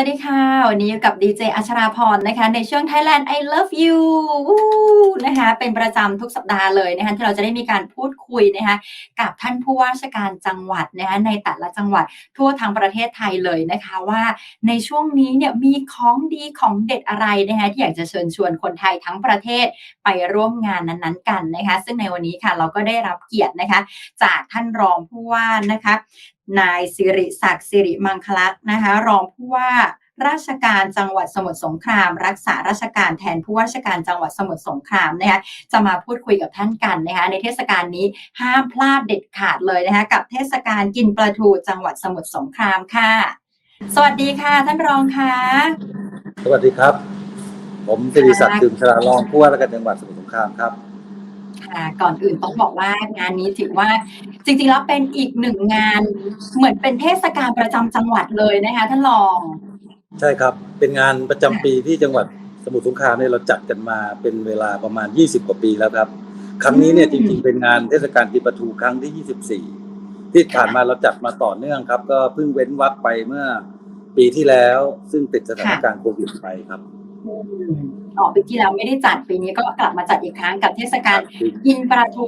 วัสดีค่ะ วันนี้อยู่กับดีเจอัชราพรนะคะ ในช่วง Thailand I Love You นะคะ เป็นประจำทุกสัปดาห์เลยนะคะที่เราจะได้มีการพูดคุยนะคะกับท่านผู้ว่าราชการจังหวัดนะคะในแต่ละจังหวัดทั่วทั้งประเทศไทยเลยนะคะว่าในช่วงนี้เนี่ยมีของดีของเด็ดอะไรนะคะที่อยากจะเชิญชวนคนไทยทั้งประเทศไปร่วมงานนั้นๆ กันนะคะ ซึ่งในวันนี้ค่ะเราก็ได้รับเกียรตินะคะ จากท่านรองผู้ว่านะคะ นายสิริศักดิ์สิริมังคลักษณ์นะคะรองผู้ว่าราชการจังหวัดสมุทรสงคราม รักษาราชการแทนผู้ว่าราชการจังหวัดสมุทรสงครามนะคะจะมาพูดคุยกับท่านกันนะคะในเทศกาลนี้ห้ามพลาดเด็ดขาดเลยนะคะกับเทศกาลกินปลาทูจังหวัดสมุทรสงครามค่ะ สวัสดีค่ะท่านรองค่ะสวัสดีครับ ผมสิริศักดิ์จึงชลารองผู้ว่าราชการจังหวัดสมุทรสงครามครับค่ะก่อนอื่นต้องบอกว่างานนี้ถือว่า จริงๆแล้วเป็นอีกหนึ่งงาน เหมือนเป็นเทศกาลประจำจังหวัดเลยนะคะท่านรอง ใช่ครับ เป็นงานประจำปีที่จังหวัดสมุทรสงครามเนี่ยเราจัดกันมาเป็นเวลาประมาณ 20 กว่าปีแล้วครับ ครั้งนี้เนี่ยจริงๆเป็นงานเทศกาลกินปลาทูครั้งที่ 24 ที่ผ่านมาเราจัดมาต่อเนื่องครับ ก็เพิ่งเว้นวักไปเมื่อปีที่แล้ว ซึ่งติดสถานการณ์โควิดไปครับ อืมอ๋อปีที่แล้วไม่ได้จัดปีนี้ก็กลับมาจัดอีกครั้งกับเทศกาลกินปลาทู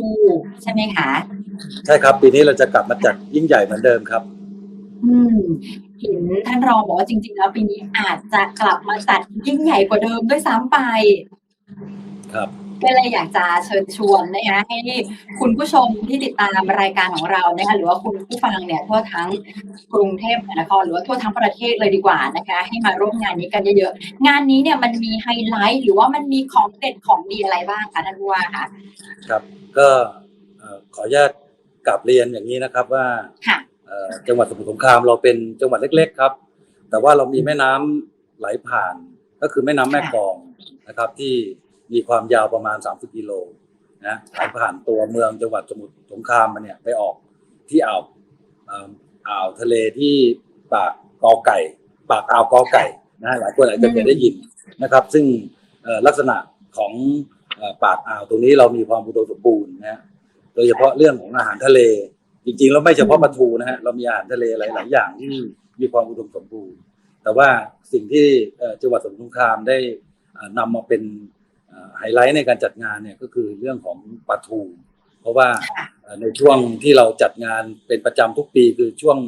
ใช่ไหมคะใช่ครับ ปีนี้เราจะกลับมาจัดยิ่งใหญ่เหมือนเดิมครับ อืมเห็นท่านรองบอกว่าจริง ๆ แล้วปีนี้อาจจะกลับมาจัดยิ่งใหญ่กว่าเดิมด้วยซ้ำไป ครับ ก็เลยอยากจะเชิญชวนนะคะให้คุณผู้ชมที่ติดตามรายการของเรานะคะหรือว่าคุณผู้ฟังเนี่ยทั่วทั้งกรุงเทพมหานครหรือว่าทั่วทั้งประเทศเลยดีกว่านะคะ ให้มาร่วมงานนี้กันเยอะๆงานนี้เนี่ยมันมีไฮไลท์หรือว่ามันมีของเด็ดของดีอะไรบ้างคะท่านผู้ว่าคะครับก็เอ่อขออนุญาตกลับเรียนอย่างนี้นะครับว่าค่ะเอ่อจังหวัดสมุทรสงครามเราเป็นจังหวัดเล็ก ๆ ครับ แต่ว่าเรามีแม่น้ำไหลผ่านก็คือแม่น้ำแม่กลองนะครับที่ มีความยาวประมาณ 30กิโลนะไหลผ่านตัวเมืองจังหวัดสมุทรสงครามมาเนี่ยไปออกที่อ่าวอ่าวทะเลที่ปากกอไก่ ปากอ่าวกอไก่นะหลายคนอาจจะเคยได้ยินนะครับ ซึ่งลักษณะของปากอ่าวตรงนี้เรามีความอุดมสมบูรณ์นะฮะโดยเฉพาะเรื่องของอาหารทะเล จริงๆแล้วไม่เฉพาะปลาทูนะฮะเรามีอาหารทะเลหลายๆอย่างที่มีความอุดมสมบูรณ์ แต่ว่าสิ่งที่จังหวัดสมุทรสงครามได้เอ่อนำมาเป็น ไฮไลท์ในการจัดงานเนี่ยก็คือเรื่องของปลาทูเพราะว่าเอ่อในช่วงที่เราจัดงานเป็นประจำทุกปีคือช่วง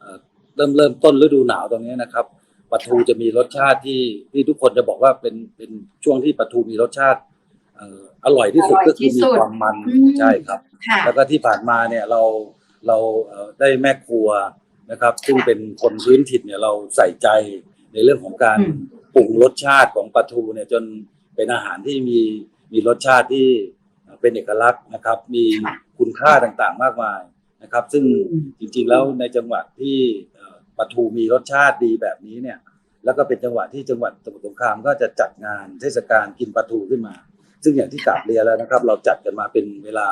เอ่อเริ่มเริ่มต้นฤดูหนาวตรงนี้นะครับปลาทูจะมีรสชาติที่ที่ทุกคนจะบอกว่าเป็นเป็นช่วงที่ปลาทูมีรสชาติเอ่ออร่อยที่สุดอร่อยก็คือที่มีสุดความมันอืมใช่ครับค่ะแล้วก็ที่ผ่านมาเนี่ยเราเราเอ่อได้แม่ครัวนะครับ ซึ่งเป็นคนพื้นถิ่นเนี่ยเราใส่ใจในเรื่องของการอืมปรุงรสชาติของปลาทูเนี่ยจน เป็นอาหารที่มีมีรสชาติที่เป็นเอกลักษณ์นะครับ มีคุณค่าต่างๆ มากมายนะครับ ซึ่งอืมจริงๆแล้วในจังหวัดที่เอ่อปลาทูมีรสชาติดีแบบนี้เนี่ย แล้วก็เป็นจังหวัดที่จังหวัดสมุทรสงครามก็จะจัดงานเทศกาลกินปลาทูขึ้นมา ซึ่งอย่างที่กราบเรียนแล้วนะครับ เราจัดกันมาเป็นเวลา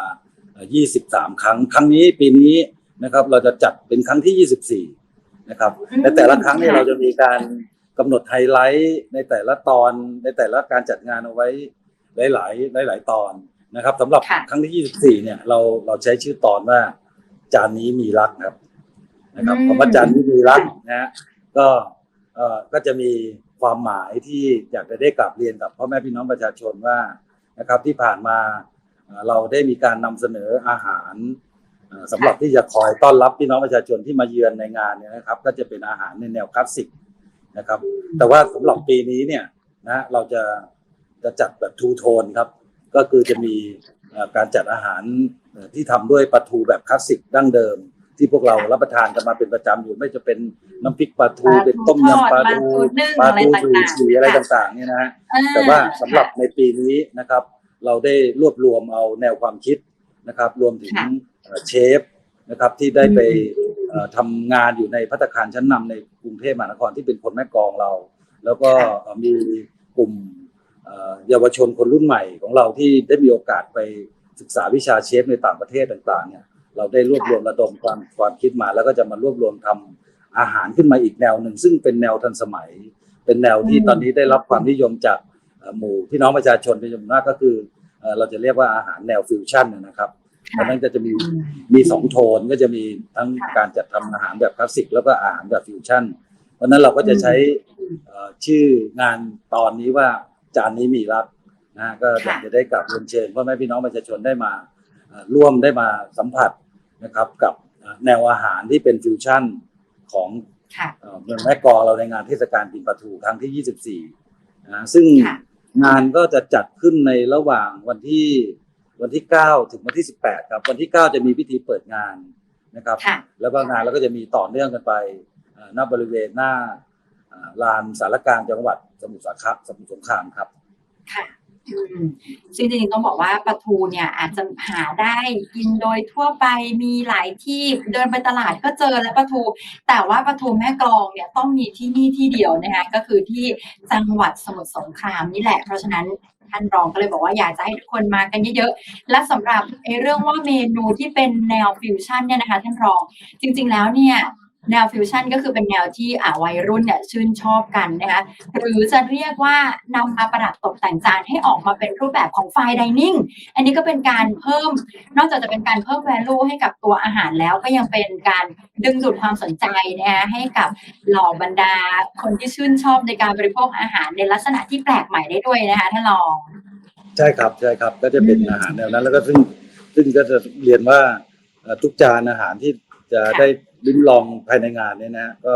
เอ่อ23 ครั้ง ครั้งนี้ปีนี้นะครับ เราจะจัดเป็นครั้งที่ 24 นะครับอืมในแต่ละครั้งเนี่ยค่ะเราจะมีการ กำหนดไฮไลท์ในแต่ละตอนในแต่ละการจัดงานเอาไว้หลาย ๆ หลาย ๆ ตอนนะครับสำหรับค่ะครั้งที่ 24 เนี่ยเราเราใช้ชื่อตอนว่า จานนี้มีรักครับนะครับอืมคำว่าจานนี้มีรักนะฮะก็เอ่อก็จะมีความหมายที่อยากจะได้กลับเรียนกับพ่อแม่พี่น้องประชาชนว่านะครับที่ผ่านมาเอ่อเราได้มีการนำเสนออาหารเอ่อสำหรับที่จะคอยต้อนรับพี่น้องประชาชนที่มาเยือนในงานเนี่ยนะครับ ก็จะเป็นอาหารในแนวคลาสสิก นะครับ แต่ว่าสำหรับปีนี้เนี่ยนะเราจะจะจัดแบบทูโทนครับ ก็คือจะมีเอ่อการจัดอาหารเอ่อที่ทำด้วยปลาทูแบบคลาสสิกดั้งเดิม ที่พวกเรารับประทานกันมาเป็นประจำอยู่ไม่จะเป็นน้ำพริกปลาทูปลาทูเป็นต้มยำปลาทูทอดปลาทูนึ่งอะไรทูต่างๆชูชีอะไรค่ะต่างๆเนี่ยนะฮะอ่แต่ว่าสำหรับในปีนี้นะครับ เราได้รวบรวมเอาแนวความคิดนะครับ รวมถึงค่ะเอ่อเชฟนะครับที่ได้ไปเอ่อ ทำงานอยู่ในพัตตาคารชั้นนำในกรุงเทพมหานครที่เป็นคนแม่กลองเรา แล้วก็เอ่อมีกลุ่มเอ่อเยาวชนคนรุ่นใหม่ของเราที่ได้มีโอกาสไปศึกษาวิชาเชฟในต่างประเทศต่างๆเนี่ยเราได้รวบรวมระดมความความคิดมา แล้วก็จะมารวบรวมทำอาหารขึ้นมาอีกแนวหนึ่งซึ่งเป็นแนวทันสมัย เป็นแนวที่อืมตอนนี้ได้รับความนิยมจากเอ่อหมู่พี่น้องประชาชนเป็นจำนวนมากก็คือเอ่อเราจะเรียกว่าอาหารแนวฟิวชั่นนะครับ เพราะฉะนั้นก็จะมีอืมมีสองโทนก็จะมีทั้งค่ะการจัดทำอาหารแบบคลาสสิก แล้วก็อาหารแบบฟิวชั่น เพราะฉะนั้นเราก็จะใช้เอ่อชื่องานตอนนี้ว่าจานนี้มีรักนะฮะก็อยากจะได้กลับเรียนเชิญพ่อแม่พี่น้องประชาชนได้มาเอ่อร่วมได้มาสัมผัสนะครับกับเอ่อแนวอาหารที่เป็นฟิวชั่นของค่ะเอ่อเมืองแม่กลองเราในงานเทศกาลกินปลาทูครั้งที่ 24นะซึ่งค่ะงานก็จะจัดขึ้นในระหว่างวันที่ วันที่ 9 ถึงวันที่ 18 ครับ วันที่ 9 จะมีพิธีเปิดงานนะครับ ค่ะแล้วก็งานเราก็จะมีต่อเนื่องกันไปเอ่อหน้าบริเวณหน้าเอ่อลานสารกลางจังหวัดสมุทรสาครสมุทรสงครามครับ ค่ะอืม ซึ่งจริงๆต้องบอกว่าปลาทูเนี่ยอาจจะหาได้กินโดยทั่วไปมีหลายที่เดินไปตลาดก็เจอแล้วปลาทู แต่ว่าปลาทูแม่กลองเนี่ยต้องมีที่นี่ที่เดียวนะคะก็คือที่จังหวัดสมุทรสงครามนี่แหละ เพราะฉะนั้นท่านรองก็เลยบอกว่าอยากจะให้ทุกคนมากันเยอะๆ และสำหรับไอ้เรื่องว่าเมนูที่เป็นแนวฟิวชั่นเนี่ยนะคะท่านรองจริงๆแล้วเนี่ย แนวฟิวชั่นก็คือเป็นแนวที่อ่าวัยรุ่นเนี่ยชื่นชอบกันนะคะหรือจะเรียกว่านำมาประดับตกแต่งจานให้ออกมาเป็นรูปแบบของไฟดิเนิ่งอันนี้ก็เป็นการเพิ่ม นอกจากจะเป็นการเพิ่ม value ให้กับตัวอาหารแล้วก็ยังเป็นการดึงดูดความสนใจนะคะให้กับเหล่าบรรดาคนที่ชื่นชอบในการบริโภคอาหารในลักษณะที่แปลกใหม่ได้ด้วยนะคะท่านรองใช่ครับใช่ครับก็จะเป็นอืมอาหารแนวนั้น แล้วก็ซึ่งซึ่งก็จะเรียนว่าเอ่อทุกจานอาหารที่จะค่ะได้ ลิ้มลองภายในงานเนี่ยนะก็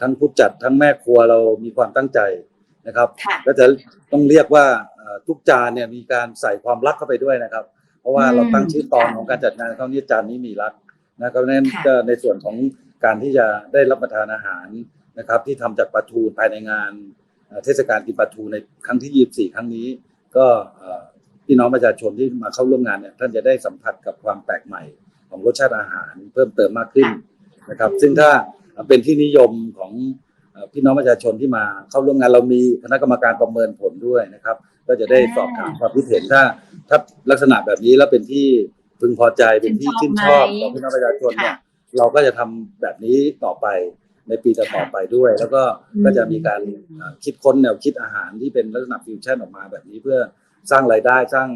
ทั้งผู้จัดทั้งแม่ครัวเรามีความตั้งใจนะครับค่ะก็จะต้องเรียกว่าเอ่อทุกจานเนี่ยมีการใส่ความรักเข้าไปด้วยนะครับ เพราะว่าอืมเราตั้งชื่อตอนค่ะของการจัดงานเขาเนี่ยจานนี้มีรักนะครับเพราะฉะนั้นค่ะก็ในส่วนของการที่จะได้รับประทานอาหารนะครับ ที่ทำจากปลาทูภายในงานเอ่อเทศกาลกินปลาทูในครั้งที่ 24 ครั้งนี้ ก็เอ่อพี่น้องประชาชนที่มาเข้าร่วมงานเนี่ยท่านจะได้สัมผัสกับความแปลกใหม่ของรสชาติอาหารเพิ่มเติมมากขึ้นค่ะ นะครับ ซึ่งถ้าเป็นที่นิยมของเอ่อพี่น้องประชาชนที่มาเข้าร่วมงานเรามีคณะกรรมการประเมินผลด้วยนะครับ ก็จะได้สอบถามความคิดเห็นถ้าถ้าลักษณะแบบนี้แล้วเป็นที่พึงพอใจเป็นที่ชื่ชื่นนชชออบบไหมของพี่น้องประชาชนเนี่ยค่ะเราก็จะทำแบบนี้ต่อไปในปีต่อๆไปด้วย แล้วก็อืมก็จะมีการเอ่อคิดค้นแนวคิดอาหารที่เป็นลักษณะฟิวชั่นออกมาแบบนี้เพื่อสร้างรายได้สร้าง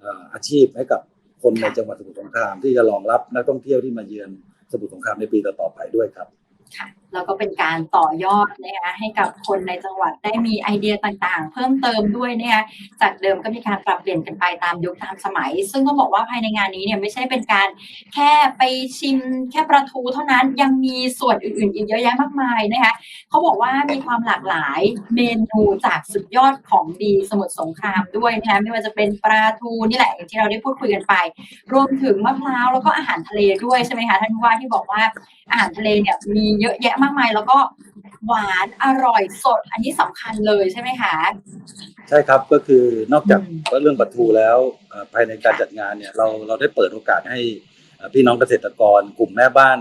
เอ่ออาชีพให้กับคนในจังหวัดสมุทรสงครามที่จะรองรับนักท่องเที่ยวที่มาเยือน สมุทรสงครามในปีต่อๆไปด้วยครับค่ะ แล้วก็เป็นการต่อยอดนะคะให้กับคนในจังหวัดได้มีไอเดียต่างๆ เพิ่มเติมด้วยนะคะจากเดิมก็มีการปรับเปลี่ยนกันไปตามยุคตามสมัย ซึ่งก็บอกว่าภายในงานนี้เนี่ยไม่ใช่เป็นการแค่ไปชิมแค่ปลาทูเท่านั้นยังมีส่วนอื่นๆ อีกเยอะแยะมากมายนะคะเขาบอกว่ามีความหลากหลายเมนูจากสุดยอดของดีสมุทรสงครามด้วยนะคะไม่ว่าจะเป็นปลาทูนี่แหละอย่างที่เราได้พูดคุยกันไป รวมถึงมะพร้าวแล้วก็อาหารทะเลด้วยใช่ไหมคะท่านผู้ว่าที่บอกว่าอาหารทะเลเนี่ยมีเยอะแยะมากมาย แล้วก็หวานอร่อยสด อันนี้สำคัญเลยใช่ไหมคะใช่ครับก็คือนอกจากอืมเรื่องปลาทูแล้วเอ่อภายในการจัดงานเนี่ยเราเราได้เปิดโอกาสให้เอ่อพี่น้องเกษตรกรกลุ่มแม่บ้าน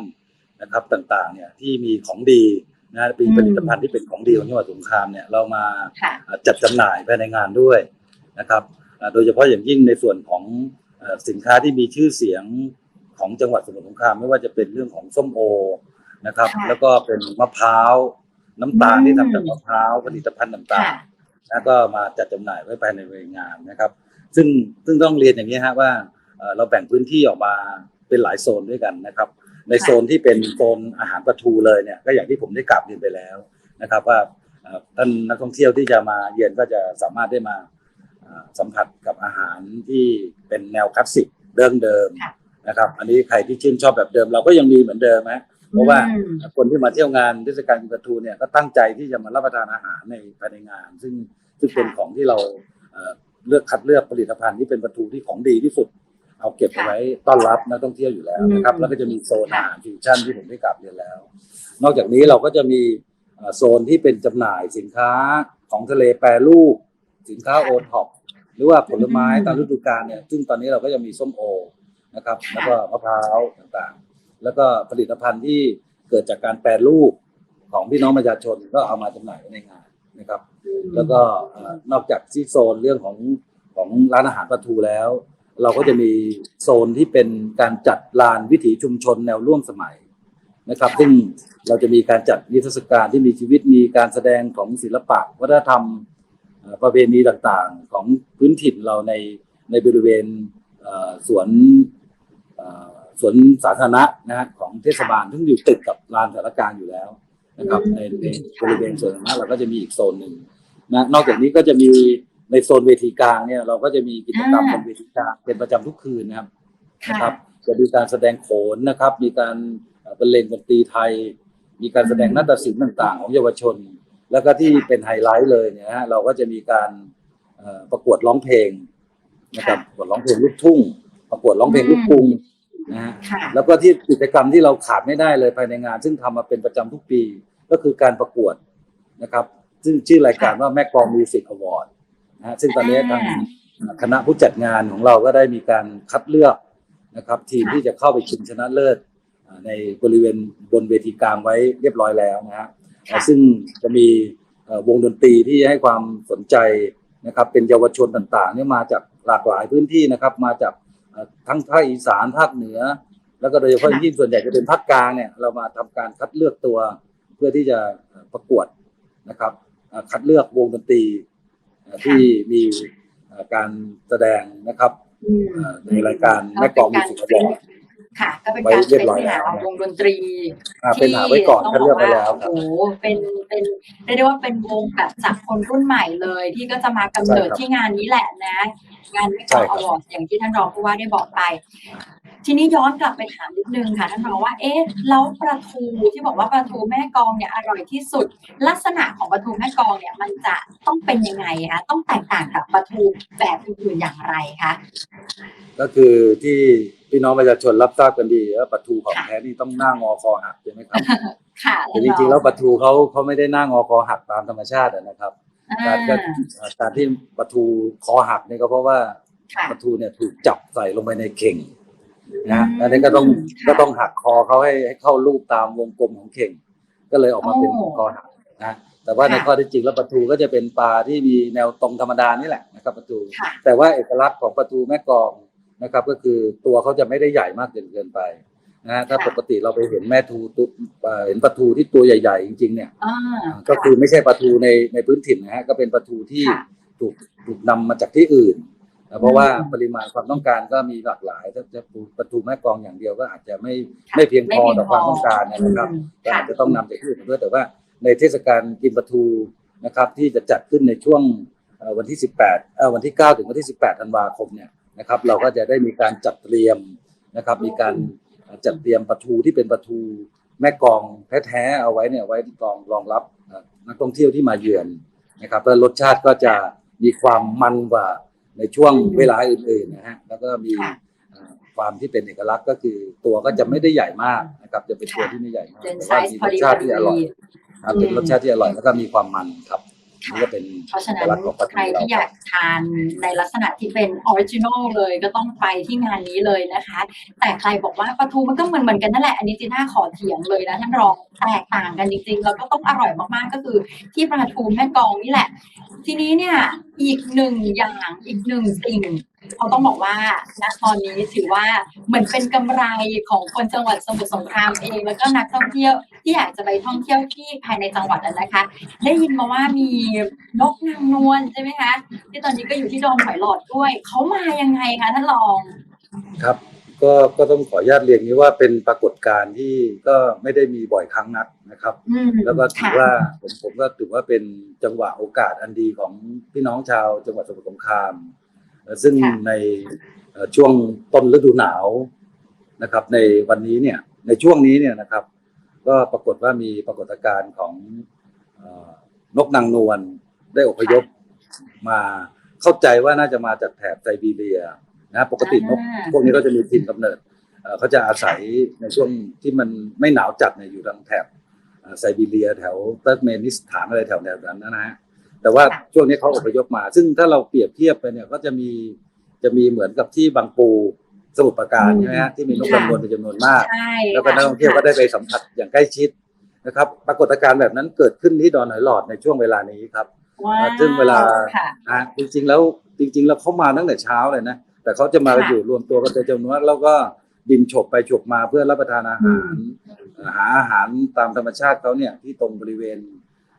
นะครับต่างๆเนี่ยที่มีของดีนะมีผลิตภัณฑ์ที่เป็นของดีของจังหวัดสงขลาเนี่ยเรามาค่ะเอ่อจัดจำหน่ายภายในงานด้วยนะครับอ่าโดยเฉพาะอย่างยิ่งในส่วนของเอ่อสินค้าที่มีชื่อเสียงของจังหวัดสมุทรสงครามไม่ว่าจะเป็นเรื่องของส้มโอ นะครับ ค่ะแล้วก็เป็นมะพร้าวน้ำตาลอืม ที่ทำจากมะพร้าวผลิตภัณฑ์ต่างค่ะๆแล้วก็มาจัดจำหน่ายไว้ภายในงานนะครับ ซึ่งซึ่งต้องเรียนอย่างนี้ฮะว่าเอ่อเราแบ่งพื้นที่ออกมาเป็นหลายโซนด้วยกันนะครับ ในโซนที่เป็นโซนอาหารปลาทูเลยเนี่ยก็อย่างที่ผมได้กลับเรียนไปแล้วนะครับว่าเอ่อท่านนักท่องเที่ยวที่จะมาเยือนก็จะสามารถได้มาเอ่อสัมผัสกับอาหารที่เป็นแนวคลาสสิกเดิมเดิมๆค่ะ นะครับ อันนี้ใครที่ชื่นชอบแบบเดิมเราก็ยังมีเหมือนเดิมนะ เพราะว่าอืมคนที่มาเที่ยวงานเทศกาลกินปลาทูเนี่ยก็ตั้งใจที่จะมารับประทานอาหารในภายในงาน ซึ่งซึ่งเป็นค่ะของที่เราเอ่อเลือกคัดเลือกผลิตภัณฑ์ที่เป็นปลาทูที่ของดีที่สุด เอาเก็บเอาไว้ต้อนรับนักท่องเที่ยวอยู่แล้วนะครับอืมแล้วก็จะมีโซนอาหารฟิวชั่นที่ผมได้กลับเรียนแล้ว นอกจากนี้เราก็จะมีเอ่อโซนที่เป็นจำหน่ายสินค้าของทะเลแปรรูปสินค้าโอท็อปหรือว่าผลไม้ตามฤดูกาลเนี่ยซึ่งตอนนี้เราก็จะมีส้มโอนะครับค่ะแล้วก็มะพร้าวต่างๆ แล้วก็ผลิตภัณฑ์ที่เกิดจากการแปรรูปของพี่น้องประชาชนก็เอามาจำหน่ายไว้ในงานนะครับ แล้วก็เอ่อนอกจากที่โซนเรื่องของของร้านอาหารปลาทูแล้ว เราก็จะมีโซนที่เป็นการจัดลานวิถีชุมชนแนวร่วมสมัยนะครับ ซึ่งเราจะมีการจัดนิทรรศการที่มีชีวิตมีการแสดงของศิลปะ วัฒนธรรมเอ่อประเพณีต่างๆ ของพื้นถิ่นเราในในบริเวณเอ่อสวนเอ่อ สวนสาธารณะนะฮะของเทศบาลซึ่งอยู่ติดกับลานสารกลางอยู่แล้วนะครับในในค่ะบริเวณส่วนนั้นเราก็จะมีอีกโซนหนึ่งนะนอกจากนี้ก็จะมีในโซนเวทีกลางเนี่ยเราก็จะมีกิจกรรมอ่าบนเวทีกลางเป็นประจำทุกคืนนะครับค่ะนะครับจะมีการแสดงโขนนะครับ มีการเอ่อบรรเลงดนตรีไทย มีการแสดงนาฏศิลป์ต่าง ๆ ของเยาวชน แล้วก็ที่เป็นไฮไลท์เลยเนี่ยฮะเราก็จะมีการเอ่อประกวดร้องเพลงนะครับประกวดร้องเพลงลูกทุ่ง ประกวดร้องเพลงลูกกรุง นะฮะค่ะ แล้วก็ที่กิจกรรมที่เราขาดไม่ได้เลยภายในงาน ซึ่งทำมาเป็นประจำทุกปีก็คือการประกวดนะครับ ซึ่งชื่อรายการว่าแม่กลองมิวสิกอวอร์ดนะฮะซึ่งตอนนี้ทางคณะผู้จัดงานของเราก็ได้มีการคัดเลือกนะครับ ทีมค่ะที่จะเข้าไปชิงชนะเลิศอ่าในบริเวณบนเวทีกลางไว้เรียบร้อยแล้วนะฮะ ค่ะ ซึ่งจะมีเอ่อวงดนตรีที่ให้ความสนใจนะครับเป็นเยาวชนต่างๆเนี่ยมาจากหลากหลายพื้นที่นะครับ มาจากเอ่อ ทั้งภาคอีสานภาคเหนือ แล้วก็โดยเฉพาะอย่างยิ่งส่วนใหญ่จะเป็นภาคกลางเนี่ยเรามาทำการคัดเลือกตัวเพื่อที่จะเอ่อประกวดนะครับอ่าคัดเลือกวงดนตรีเอ่อที่มีเอ่อการแสดงนะครับอืมเอ่อในรายการแม่กลองมิวสิกอวอร์ด ค่ะ ก็เป็นไว้การเรียเป็บนร้อยหาแล้ววงดนตรีอ่าเป็นหาไว้ก่อนคัดเลือกไว้แล้วคโอ้รับโหเป็นเป็นเรียกได้ว่าเป็นวงแบบจากคนรุ่นใหม่เลย ที่ก็จะมากำเนิดใช่ครับที่งานนี้แหละนะ งานไม่กใช่อครับอวอร์ดอย่างที่ท่านรองผู้ว่าได้บอกไป ทีนี้ย้อนกลับไปถามนิดนึงค่ะท่านรองว่า เอ๊ะแล้วปลาทูที่บอกว่าปลาทูแม่กลองเนี่ยอร่อยที่สุด ลักษณะของปลาทูแม่กลองเนี่ยมันจะต้องเป็นยังไงคะต้องแตกต่างกับปลาทูแบบอื่นๆอย่างไรคะก็คือที่ พี่น้องประชาชนรับทราบกันดีว่าปลาทูของแท้นี่ต้องหน้างอคอหักใช่ไหมครับค่ะแต่จริงๆแล้วปลาทูเขาเขาไม่ได้หน้างอคอหักตามธรรมชาติอะนะครับอ่าการก็การที่ปลาทูคอหักเนี่ยก็เพราะว่าค่ะปลาทูเนี่ยถูกจับใส่ลงไปในเข่งนะฮะอืมอันนี้ก็ต้องค่ะก็ต้องหักคอเขาให้ให้เข้ารูปตามวงกลมของเข่ง ก็เลยออกมาเป็นโอ้คอหักนะแต่ว่าในค่ะข้อที่จริงแล้วปลาทูก็จะเป็นปลาที่มีแนวตรงธรรมดานี่แหละนะครับปลาทูค่ะแต่ว่าเอกลักษณ์ของปลาทูแม่กลอง นะครับ ก็คือตัวเขาจะไม่ได้ใหญ่มากจนเกินไปนะฮะถ้าค่ะปกติเราไปเห็นแม่ทูตุเอ่อเห็นปลาทูที่ตัวใหญ่ ๆ จริง ๆ เนี่ยอ่าก็คือไม่ใช่ปลาทูในในพื้นถิ่นนะฮะก็เป็นปลาทูที่ค่ะถูกถูกนำมาจากที่อื่นนะเพราะว่าอืมปริมาณความต้องการก็มีหลากหลายถ้าจะปลูกปลาทูแม่กลองอย่างเดียวก็อาจจะไม่ค่ะไม่เพียงพอไม่เพียงต่อความต้องการนะครับอืมก็ค่ะอาจจะต้องนำจากที่อื่นมาด้วยแต่ว่าในเทศกาลกินปลาทูนะครับ ที่จะจัดขึ้นในช่วงเอ่อวันที่ 18เอ่อวันที่ 9 ถึงวันที่ 18 ธันวาคมเนี่ย นะครับ เราก็จะได้มีการจัดเตรียมนะครับ มีการจัดเตรียมปลาทูที่เป็นปลาทูแม่กลองแท้ๆเอาไว้เนี่ยไว้รองรองรับเอ่อนักท่องเที่ยวที่มาเยือนนะครับแล้วรสชาติก็จะมีความมันกว่าในช่วงอืมเวลาอื่นๆนะฮะแล้วก็มีค่ะเอ่อความที่เป็นเอกลักษณ์ก็คือตัวก็จะไม่ได้ใหญ่มากนะครับจะเป็นตัวค่ะที่ไม่ใหญ่มากเป็นแต่ไซว่าส์มีพอรสดีชาพติอที่อร่อยดีครับเป็นอืมรสชาติที่อร่อยแล้วก็มีความมันครับค่ะ นี่ก็เป็นเพราะฉะเอนั้กนลักษณ์ของปลาทูใครที่อยากทานในลักษณะที่เป็นออริจินอลเลยก็ต้องไปที่งานนี้เลยนะคะ แต่ใครบอกว่าปลาทูมันก็เหมือนเหมือนๆกันนั่นแหละอันนี้จีน่าขอเถียงเลยนะท่านรองแตกต่างกันจริงๆแล้วก็ต้องอร่อยมากๆก็คือที่ปลาทูแม่กลองนี่แหละ ทีนี้เนี่ยอีกหนึ่งอย่างอีกหนึ่งสิ่งเขาต้องบอกว่าณตอนนี้ถือว่าเหมือนเป็นกำไรของคนจังหวัดสมุทรสงครามเองแล้วก็นักท่องเที่ยว ที่อยากจะไปท่องเที่ยวที่ภายในจังหวัดนั้นนะคะ ได้ยินมาว่ามีนกนางนวลใช่ไหมคะที่ตอนนี้ก็อยู่ที่ดอนหอยหลอดด้วยเขามายังไงคะท่านรองครับ ก็ก็ต้องขออนุญาตเรียนนี้ว่าเป็นปรากฏการณ์ที่ก็ไม่ได้มีบ่อยครั้งนักนะครับอืมแล้วก็ถือค่ะว่าผมผมก็ถือว่าเป็นจังหวะโอกาสอันดีของพี่น้องชาวจังหวัดสมุทรสงครามเอ่อซึ่งค่ะในเอ่อช่วงต้นฤดูหนาวนะครับ ในวันนี้เนี่ยในช่วงนี้เนี่ยนะครับ ก็ปรากฏว่ามีปรากฏการณ์ของเอ่อนกนางนวลได้อพยพมาเข้าใจว่าน่าจะมาจากแถบไซบีเรียนะปกตินกอ่าพวกนี้ก็จะมีถิ่นกำเนิดเอ่อเขาจะอาศัยในช่วงที่มันไม่หนาวจัดเนี่ยอยู่ทางแถบเอ่อไซบีเรียแถวเติร์กเมนิสถานอะไรแถวแถวนั้นนะฮะแต่ว่าค่ะช่วงนี้เขาอพยพมา ซึ่งถ้าเราเปรียบเทียบไปเนี่ยก็จะมีจะมีเหมือนกับที่บางปู สมุทรปราการอืมใช่ไหมฮะที่มีนกค่ะจำนวนเป็นจำนวนมาก ใช่แล้วก็นักท่องเที่ยวก็ได้ไปสัมผัสอย่างใกล้ชิดนะครับ ปรากฏการณ์แบบนั้นเกิดขึ้นที่ดอนหอยหลอดในช่วงเวลานี้ครับ ว้าวซึ่งเวลา ค่ะ นะจริงๆแล้วจริง ๆ แล้วเขามาตั้งแต่เช้าเลยนะ แต่เขาจะมาค่ะอยู่รวมตัวกันเป็นจำนวนมากแล้วก็บินฉกไปฉกมาเพื่อรับประทานอาหารอืมเอ่อหาอาหารตามธรรมชาติเขาเนี่ยที่ตรงบริเวณ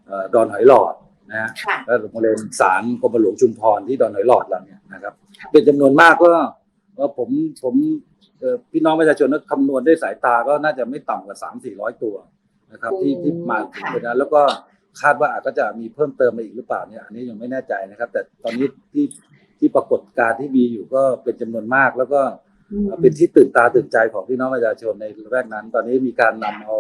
เอ่อดอนหอยหลอดนะฮะ ค่ะ และบริเวณศาลกรมหลวงชุมพรที่ดอนหอยหลอดเราเนี่ยนะครับ เป็นจำนวนมากก็ ก็ผมผมเอ่อพี่น้องประชาชนก็คำนวณด้วยสายตาก็น่าจะไม่ต่ำกว่าสามสี่ร้อยตัวนะครับโอ้ที่ที่มาถึงค่ะตรงนั้นแล้วก็คาดว่าอาจจะมีเพิ่มเติมมาอีกหรือเปล่าเนี่ยอันนี้ยังไม่แน่ใจนะครับ แต่ตอนนี้ที่ที่ปรากฏการณ์ที่มีอยู่ก็เป็นจำนวนมาก แล้วก็อืมเป็นที่ตื่นตาตื่นใจของพี่น้องประชาชนในระแวกนั้น ตอนนี้มีการนำเอา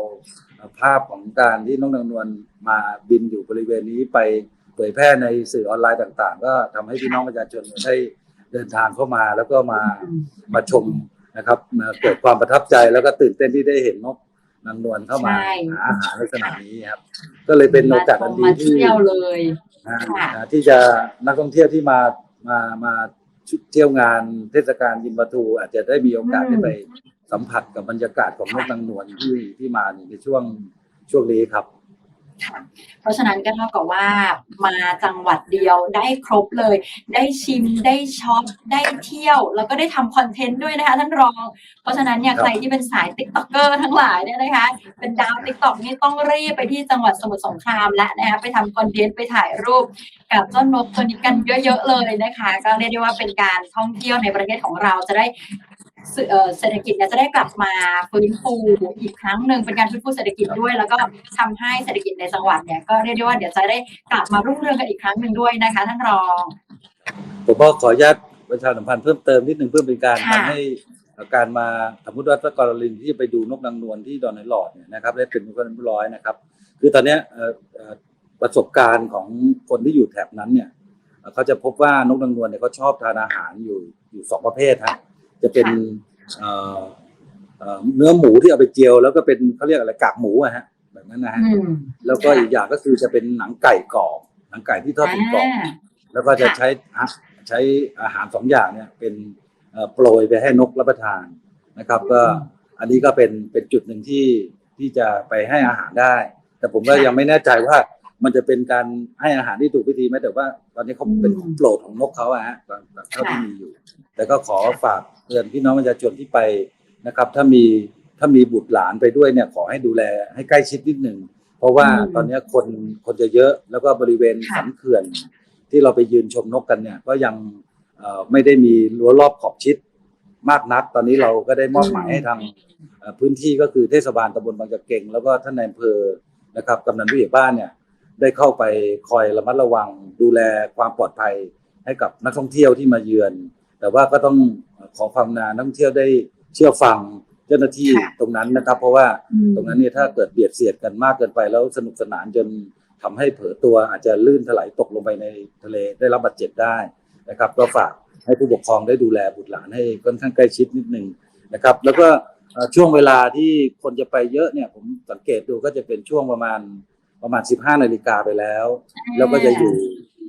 ภาพของการที่น้องนางนวลมาบินอยู่บริเวณนี้ไปเผยแพร่ในสื่อออนไลน์ต่าง ๆ ก็ทำให้พี่น้องประชาชนได้ เดินทางเข้ามาแล้วก็มามาชมนะครับมาเกิดความประทับใจแล้วก็ตื่นเต้นที่ได้เห็นนกนางนวลเข้ามาใช่หาอาหารในสนามนี้ครับ ก็เลยเป็นโอกาสอันดีมาที่เที่ยวเลยนะค่ะนะที่จะนักท่องเที่ยวที่มามามาเที่ยวงานเทศกาลยิมบาทูอาจจะได้มีโอกาสอืมได้ไปสัมผัสกับบรรยากาศของนกนางนวลที่ที่มาในช่วงช่วงนี้ครับ เพราะฉะนั้นก็เท่ากับว่ามาจังหวัดเดียวได้ครบเลย ได้ชิมได้ช็อปได้เที่ยว แล้วก็ได้ทำคอนเทนต์ด้วยนะคะท่านรอง เพราะฉะนั้นเนี่ยครับใครที่เป็นสายติ๊กต็อกเกอร์ทั้งหลายเนี่ยนะคะ เป็นดาวติ๊กต็อกนี่ต้องรีบไปที่จังหวัดสมุทรสงครามและนะคะไปทำคอนเทนต์ไปถ่ายรูป กับเจ้านกตัวนี้กันเยอะๆเลยนะคะ ก็เรียกได้ว่าเป็นการท่องเที่ยวในประเทศของเราจะได้ เศเอ่อเศรษฐกิจเนี่ยจะได้กลับมาฟื้นฟูอีกครั้งหนึ่งเป็นการฟื้นฟูเศรษฐกิจด้วย แล้วก็ทำให้เศรษฐกิจในจังหวัดเนี่ยก็เรียกได้ว่าเดี๋ยวจะได้กลับมารุ่งเรืองกันอีกครั้งหนึ่งด้วยนะคะ ท่านรอง ผมก็ขออนุญาตประชาสัมพันธ์เพิ่มเติมนิดนึงเพื่อเป็นการค่ะทำให้การมาสมมติว่าถ้ากรณีที่จะไปดูนกนางนวลที่ดอนไหหลอดเนี่ยนะครับได้เป็นคนเรียบร้อยนะครับ คือตอนเนี้ยเอ่อเอ่อประสบการณ์ของคนที่อยู่แถบนั้นเนี่ยเอ่อเขาจะพบว่านกนางนวลเนี่ยเขาชอบทานอาหารอยู่อยู่สองประเภทฮะ จะเป็นเอ่อเอ่อเนื้อหมูที่เอาไปเจียว แล้วก็เป็นเขาเรียกอะไรกากหมูอะฮะแบบนั้นนะฮะอืมแล้วก็ค่ะอีกอย่างก็คือจะเป็นหนังไก่กรอบหนังไก่ที่ทอดเป็นกรอบอ่าแล้วก็จะค่ะใช้อะใช้อาหารสองอย่างเนี่ยเป็นเอ่อโปรยไปให้นกรับประทานนะครับ ก็อันนี้ก็เป็นเป็นจุดหนึ่งที่ที่จะไปให้อาหารได้ แต่ผมก็ยังไม่แน่ใจว่า มันจะเป็นการให้อาหารที่ถูกวิธีไหมแต่ว่า ตอนนี้เขาเป็นของโปรดของนกเขาอะฮะตอนเท่าที่มีอยู่ แต่ก็ขอฝากเตือนพี่น้องประชาชนที่ไปนะครับ ถ้ามีถ้ามีบุตรหลานไปด้วยเนี่ยขอให้ดูแลให้ใกล้ชิดนิดหนึ่งเพราะว่าอืมตอนนี้คนคนจะเยอะแล้วก็บริเวณค่ะสันเขื่อน ที่เราไปยืนชมนกกันเนี่ย ก็ยังเอ่อไม่ได้มีรั้วรอบขอบชิดมากนัก ตอนนี้เราก็ได้มอบหมายให้ทางเอ่อพื้นที่ก็คือเทศบาลตำบลบางกะเกงแล้วก็ท่านนายอำเภอนะครับกำนันผู้ใหญ่บ้านเนี่ย ได้เข้าไปคอยระมัดระวัง ดูแลความปลอดภัยให้กับนักท่องเที่ยวที่มาเยือน แต่ว่าก็ต้องขอความนานักท่องเที่ยวได้เชื่อฟังเจ้าหน้าที่ตรงนั้นนะครับ เพราะว่าตรงนั้นเนี่ยถ้าเกิดเบียดเสียดกันมากเกินไปแล้วสนุกสนานจนทำให้เผลอตัวอาจจะลื่นถลายตกลงไปในทะเลได้รับบาดเจ็บได้นะครับ ก็ฝากให้ผู้ปกครองได้ดูแลบุตรหลานให้ค่อนข้างใกล้ชิดนิดนึงนะครับ แล้วก็ช่วงเวลาที่คนจะไปเยอะเนี่ยผมสังเกตดูก็จะเป็นช่วงประมาณ ประมาณ 15 นาฬิกาไปแล้ว แล้วก็จะอยู่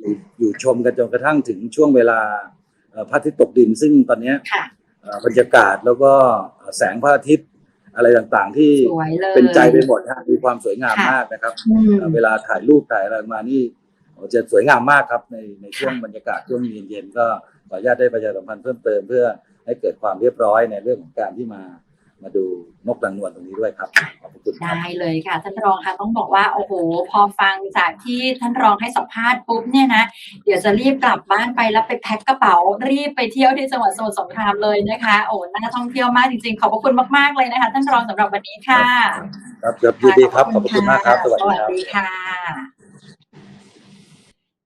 อยู่อยู่ชมกันจนกระทั่งถึงช่วงเวลาเอ่อพระอาทิตย์ตกดิน ซึ่งตอนเนี้ยค่ะเอ่อบรรยากาศแล้วก็แสงพระอาทิตย์อะไรต่างๆ ที่สวยเลยเป็นใจไปหมดฮะมีความสวยงามค่ะมากนะครับอืมเอ่อเวลาถ่ายรูปถ่ายอะไรมานี่โอ้จะสวยงามมากครับในในช่วงบรรยากาศช่วงเย็นๆก็ขออนุญาตได้ประชาสัมพันธ์เพิ่มเติมเพื่อให้เกิดความเรียบร้อยในเรื่องของการที่มา มาดูนกนางนวลตรงนี้ด้วยครับขอบคุณครับได้เลยค่ะ ท่านรองค่ะต้องบอกว่าโอ้โห พอฟังจากที่ท่านรองให้สัมภาษณ์ปุ๊บเนี่ยนะเดี๋ยวจะรีบกลับบ้านไปแล้วไปแพ็คกระเป๋า รีบไปเที่ยวที่จังหวัดสมุทรสงครามเลยนะคะโอ้น่าท่องเที่ยวมากจริงๆ ขอบพระคุณมากๆเลยนะคะ ท่านรองสำหรับวันนี้ค่ะ ครับครับยินดีครับขอบพระคุณมากครับ สวัสสดีวัสครับดีค่ะ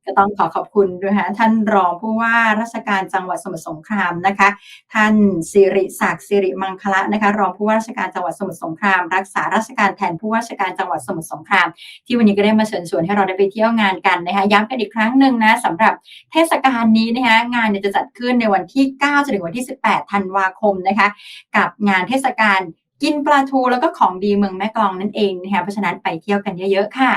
ก็ต้องขอขอบคุณด้วยนะคะท่านรองผู้ว่าราชการจังหวัดสมุทรสงครามนะคะ ท่านสิริศักดิ์สิริมังคละนะคะ รองผู้ว่าราชการจังหวัดสมุทรสงคราม รักษาราชการแทนผู้ว่าราชการจังหวัดสมุทรสงคราม ที่วันนี้ก็ได้มาเชิญชวนให้เราได้ไปเที่ยวงานกันนะคะย้ำกันอีกครั้งหนึ่งนะสำหรับเทศกาลนี้นะคะงานเนี่ยจะจัดขึ้นในวันที่9จนถึงวันที่ 18 ธันวาคมนะคะ กับงานเทศกาลกินปลาทูแล้วก็ของดีเมืองแม่กลองนั่นเองนะคะเพราะฉะนั้นไปเที่ยวกันเยอะๆค่ะ